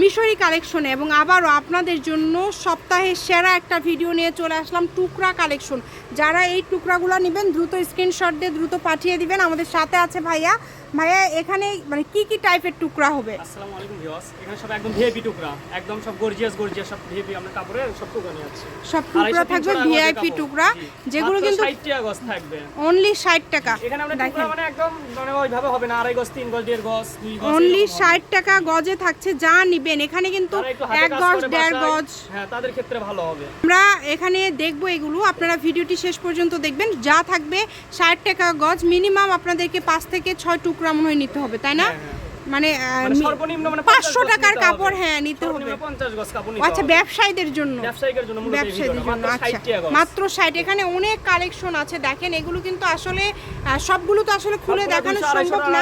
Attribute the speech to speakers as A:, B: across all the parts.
A: মিশরি কালেকশনে এবং আবারও আপনাদের জন্য সপ্তাহের সেরা একটা ভিডিও নিয়ে চলে আসলাম টুকরা কালেকশন। যারা এই টুকরাগুলো নেবেন দ্রুত স্ক্রিনশট দিয়ে দ্রুত পাঠিয়ে দিবেন। আমাদের সাথে আছে ভাইয়া। ভাইয়া এখানে মানে কি কি টাইপের টুকরা হবে?
B: আসসালামু আলাইকুম ভিউয়ার্স। এখানে সব একদম ভিআইপি টুকরা। একদম সব গর্জিয়াস গর্জিয়াস সব ভিআইপি আমরা কাপড়ে সব টুকরা নিয়ে যাচ্ছি।
A: সব টুকরা থাকবে ভিআইপি টুকরা। যেগুলো কিন্তু
B: 60 টাকা গজ থাকবে।
A: অনলি ষাট টাকা।
B: এখানে আমরা টুকরা মানে একদম মানে ওইভাবে হবে না। আড়াই গজ তিন গজ দেড় গজ দুই গজ
A: অনলি
B: এরকম হবে।
A: ষাট টাকা গজে থাকছে। যা নিবেন এখানে কিন্তু এক গজ দেড় গজ।
B: হ্যাঁ তাদের ক্ষেত্রে ভালো হবে।
A: আমরা এখানে দেখব এগুলো। আপনারা ভিডিওটি শেষ পর্যন্ত দেখবেন। যা থাকবে ষাট টাকা গজ মিনিমাম আপনাদেরকে পাঁচ থেকে ছয় টুকরা মনে হয় নিতে হবে তাই না?
B: হ্যাঁ, হ্যাঁ।
A: মানে
B: মানে মানে
A: পাঁচশো টাকার কাপড় হ্যাঁ নিতে হবে।
B: সর্বনিম্ন 50 গজ কাপড়
A: ও
B: নিতে
A: আচ্ছা ব্যবসায়ীদের জন্য। ব্যবসায়ীদের জন্য
B: মাত্র
A: আচ্ছা।
B: 60 টাকা গজ।
A: মাত্র ষাট। এখানে অনেক কালেকশন আছে। দেখেন এগুলো কিন্তু আসলে সবগুলো তো আসলে খুলে দেখানো সম্ভব না।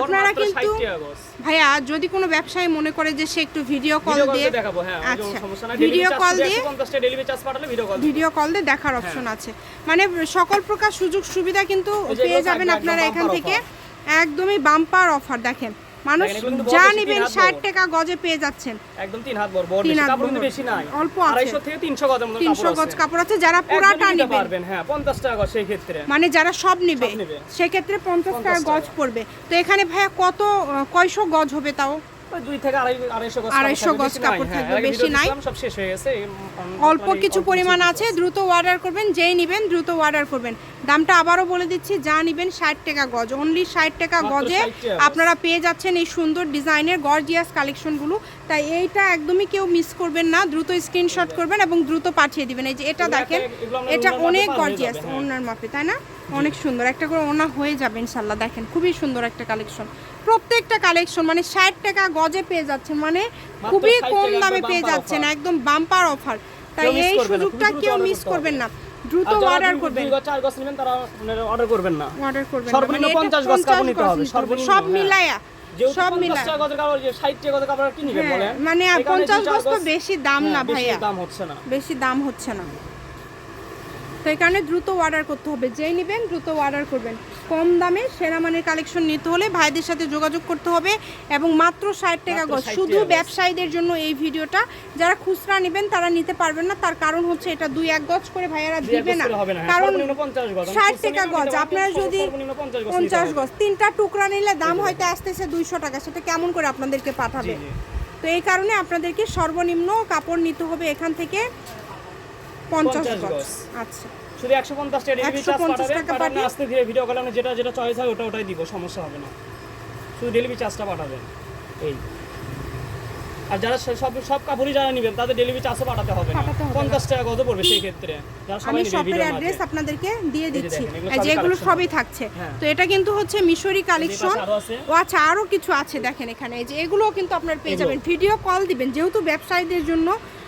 A: আপনারা কিন্তু
B: 60 টাকা গজ।
A: ভাইয়া যদি কোনো ব্যবসায়ী মনে করে যে সে একটু ভিডিও কল দিয়ে
B: দেখাবো হ্যাঁ
A: আচ্ছা ভিডিও কল দিয়ে
B: 150 টাকা ডেলিভারি চার্জ পাঠালে ভিডিও কল
A: ভিডিও কল দিয়ে দেখার অপশন আছে। মানে সকল প্রকার সুযোগ সুবিধা কিন্তু পেয়ে যাবেন আপনারা এখান থেকে। একদমই বাম্পার অফার দেখেন। মানুষ যা নেবেন ষাট টাকা গজে পেয়ে যাচ্ছেন।
B: একদম তিন হাত বড় বড় কাপড় কিন্তু বেশি নাই।
A: অল্প
B: আড়াইশো থেকে তিনশো গজ মতো
A: তিনশো গজ কাপড় আছে যারা পুরাটা নেবেন।
B: হ্যাঁ পঞ্চাশ টাকা গজ সেই ক্ষেত্রে।
A: মানে যারা সব নেবে সেক্ষেত্রে পঞ্চাশ টাকা গজ পড়বে। তো এখানে ভাইয়া কত কয়শো গজ হবে তাও?
B: আড়াইশো গজ কাপড় থাকবে, বেশি নাই। হ্যাঁ, উম,
A: অল্প
B: মানে
A: কিছু পরিমাণ আছে দ্রুত অর্ডার করবেন যেই নেবেন দ্রুত অর্ডার করবেন। দামটা আবারও বলে দিচ্ছি যা নেবেন ষাট টাকা গজ অনলি ষাট টাকা গজে
B: 60 টাকা গজ।
A: আপনারা পেয়ে যাচ্ছেন এই সুন্দর ডিজাইনের গর্জিয়াস কালেকশনগুলো তাই এইটা একদমই কেউ মিস করবেন না দ্রুত স্ক্রিনশট করবেন এবং দ্রুত পাঠিয়ে দিবেন। এই যে এটা দেখেন এটা অনেক গর্জিয়াস
B: হ্যাঁ।
A: ওনার মাপে তাই না? অনেক সুন্দর একটা করে ওনা হয়ে যাবে ইনশাল্লাহ দেখেন খুবই সুন্দর একটা কালেকশন প্রত্যেকটা কালেকশন মানে ষাট টাকা গজে পেয়ে যাচ্ছেন মানে খুবই কম দামে পেয়ে যাচ্ছেন একদম বাম্পার অফার তাই এই সুযোগটা কেউ মিস করবেন না দ্রুত অর্ডার করবেন।
B: দুই চার নেবেন তারা অর্ডার করবেন না।
A: অর্ডার করবেন
B: সর্বনিম্ন
A: মানে
B: 50 গজ কাপড় নিতে হবে, সর্বনিম্ন,
A: সব
B: হ্যাঁ।
A: মিলায়া সব মিলায়া।
B: কাপড় যে 60 টাকা কাপড় কি নিবে
A: হ্যাঁ,
B: বলেন?
A: মানে
B: এই কারণে
A: পঞ্চাশ
B: দুই চার
A: গজ তো বেশি দাম না
B: হ্যাঁ, বেশি দাম হচ্ছে না।
A: বেশি দাম হচ্ছে না। তো এই কারণে দ্রুত অর্ডার করতে হবে। যেই নেবেন দ্রুত অর্ডার করবেন। কম দামে সেরা মানের কালেকশন নিতে হলে ভাইদের সাথে যোগাযোগ করতে হবে এবং মাত্র ষাট টাকা গজ। শুধু ব্যবসায়ীদের জন্য এই ভিডিওটা। যারা খুচরা নেবেন তারা নিতে পারবেন না। তার কারণ হচ্ছে এটা দুই এক গজ করে ভাইয়ারা দিবে না।
B: হ্যাঁ,
A: কারণ
B: সর্বনিম্ন 50 গজ। আমি
A: ষাট টাকা গজ। আপনারা যদি
B: সর্বনিম্ন 50 গজ নিতে
A: পঞ্চাশ। গজ। তিনটা টুকরা নিলে দাম হয়তো আসতেছে দুইশো টাকা। সেটা কেমন করে আপনাদেরকে পাঠাবে। তো এই কারণে আপনাদেরকে সর্বনিম্ন কাপড় নিতে হবে এখান থেকে পঞ্চাশ
B: 50
A: গজ।
B: গজ।
A: আচ্ছা।
B: শুধু 150 টাকা ডেলিভারি চার্জ পাঠাবেন পাঠাবেন আস্তে ধীরে ভিডিও কলে যেটা যেটা চয়েস হয় ওটা ওটাই দিব সমস্যা হবে না। শুধু ডেলিভারি চার্জটা পাঠাবেন। এই। আর যারা সব সব কাপড়ই যারা নেবেন তাদের ডেলিভারি চার্জও পাঠাতে হবে না। পঞ্চাশ টাকা কত পড়বে সেই ক্ষেত্রে। যারা সবাই
A: আমি শপের অ্যাড্রেস আপনাদেরকে দিয়ে দিচ্ছি। যেগুলো সবই থাকছে।
B: হ্যাঁ।
A: তো এটা কিন্তু হচ্ছে মিশরি কালেকশন ও আচ্ছা আরও কিছু আছে দেখেন এখানে। এই যে এগুলোও কিন্তু আপনারা পেয়ে যাবেন। ভিডিও কল দিবেন। যেহেতু ব্যবসায়ীদের জন্য